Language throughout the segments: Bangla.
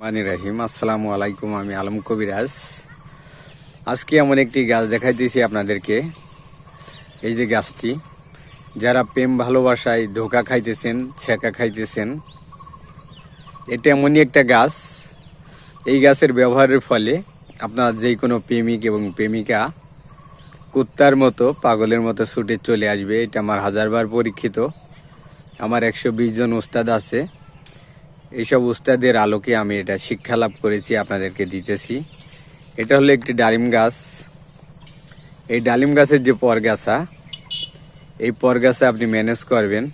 মানি রাহিম। আসসালামু আলাইকুম, আমি আলম কবিরাজ। আজকে এমন একটি গাছ দেখাইতেছি আপনাদেরকে। এই যে গাছটি, যারা প্রেম, ভালোবাসায় ধোকা খাইতেছেন ছেঁকা খাইতেছেন এটা এমনই একটা গাছ। এই গাছের ব্যবহারের ফলে আপনার যে কোনো প্রেমিক এবং প্রেমিকা কুত্তার মতো, পাগলের মতো ছুটে চলে আসবে। এটা আমার হাজারবার পরীক্ষিত। আমার একশো বিশ জন উস্তাদ আছে। এইসব উস্তাদের আলোকে আমি এটা শিক্ষা লাভ করেছি, আপনাদেরকে দিতেছি। এটা হলো একটি ডালিম গাছ। এই ডালিম গাছের যে পরগাছা, এই পরগাছা আপনি ম্যানেজ করবেন।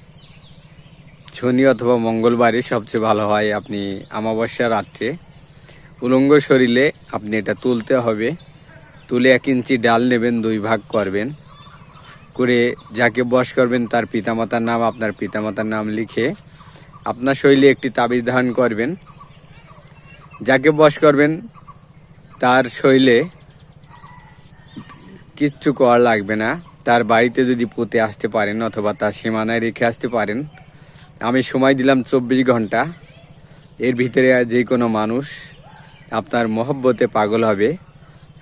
শনি অথবা মঙ্গলবারে সবচেয়ে ভালো হয় আপনি অমাবস্যা রাত্রে। উলঙ্গ শরীরে আপনি এটা তুলতে হবে। তুলে এক ইঞ্চি ডাল নেবেন, দুই ভাগ করবেন। করে যাকে বস করবেন তার পিতামাতার নাম, আপনার পিতামাতার নাম লিখে আপনার শৈলী একটি তাবিজ ধারণ করবেন। যাকে বস করবেন, তার শৈলে কিচ্ছু করা লাগবে না। তার বাড়িতে যদি পুঁতে আসতে পারেন অথবা তার সীমানায় রেখে আসতে পারেন, আমি সময় দিলাম চব্বিশ ঘণ্টা। এর ভিতরে যে কোনো মানুষ আপনার মহব্বতে পাগল হবে।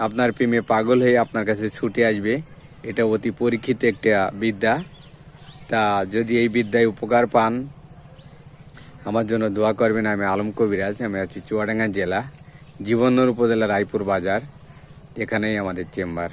আপনার প্রেমে পাগল হয়ে আপনার কাছে ছুটে আসবে। এটা অতি পরীক্ষিত একটা বিদ্যা। তা যদি এই বিদ্যায় উপকার পান আমার জন্য দোয়া করবেন, আমি আলম কবিরাজ আমি আছি চুয়াডাঙ্গা জেলা জীবনর উপজেলা রায়পুর বাজার, এখানেই আমাদের চেম্বার।